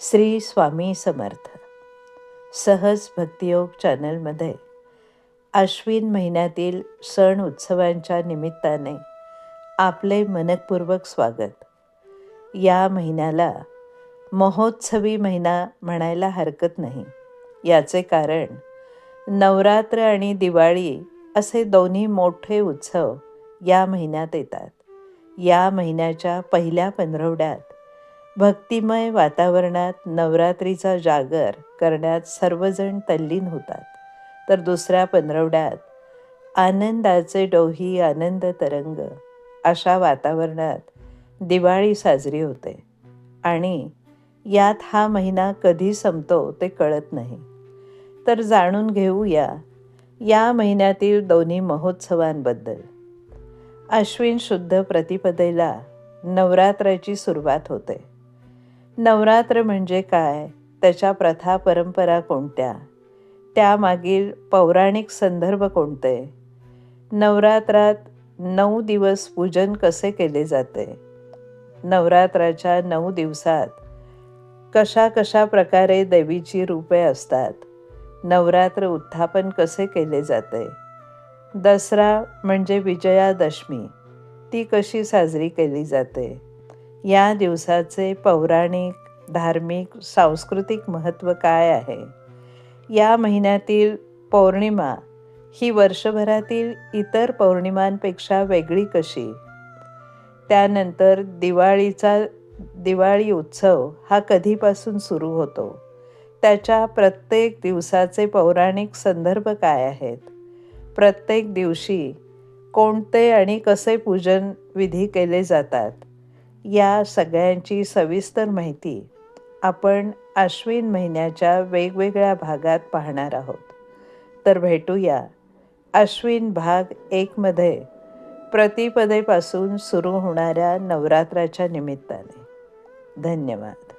श्री स्वामी समर्थ. सहज भक्तियोग चॅनलमध्ये आश्विन महिन्यातील सण उत्सवांच्या निमित्ताने आपले मनपूर्वक स्वागत. या महिन्याला महोत्सवी महिना म्हणायला हरकत नाही. याचे कारण नवरात्र आणि दिवाळी असे दोन्ही मोठे उत्सव या महिन्यात येतात. या महिन्याच्या पहिल्या पंधरवड्यात भक्तिमय वातावरणात नवरात्रीचा जागर करण्यात सर्वजण तल्लीन होतात. तर दुसऱ्या पंधरवड्यात आनंदाचे डोही आनंद तरंग अशा वातावरणात दिवाळी साजरी होते. आणि यात हा महिना कधी संपतो ते कळत नाही. तर जाणून घेऊया या महिन्यातील दोन्ही महोत्सवांबद्दल. अश्विन शुद्ध प्रतिपदेला नवरात्राची सुरुवात होते. नवरात्र म्हणजे काय? त्याच्या प्रथा परंपरा कोणत्या? त्यामागील पौराणिक संदर्भ कोणते? नवरात्रात नऊ दिवस पूजन कसे केले जाते? नवरात्राच्या नऊ दिवसात कशा कशा प्रकारे देवीची रूपे असतात? नवरात्र उत्थापन कसे केले जाते? दसरा म्हणजे विजयादशमी ती कशी साजरी केली जाते? या दिवसाचे पौराणिक धार्मिक सांस्कृतिक महत्त्व काय आहे? या महिन्यातील पौर्णिमा ही वर्षभरातील इतर पौर्णिमांपेक्षा वेगळी कशी? त्यानंतर दिवाळीचा दिवाळी उत्सव हा कधीपासून सुरू होतो? त्याच्या प्रत्येक दिवसाचे पौराणिक संदर्भ काय आहेत? प्रत्येक दिवशी कोणते आणि कसे पूजन विधी केले जातात? या सगळ्यांची सविस्तर माहिती आपण आश्विन महिन्याच्या वेगवेगळ्या भागात पाहणार आहोत. तर भेटूया अश्विन भाग एकमध्ये प्रतिपदेपासून सुरू होणाऱ्या नवरात्राच्या निमित्ताने. धन्यवाद.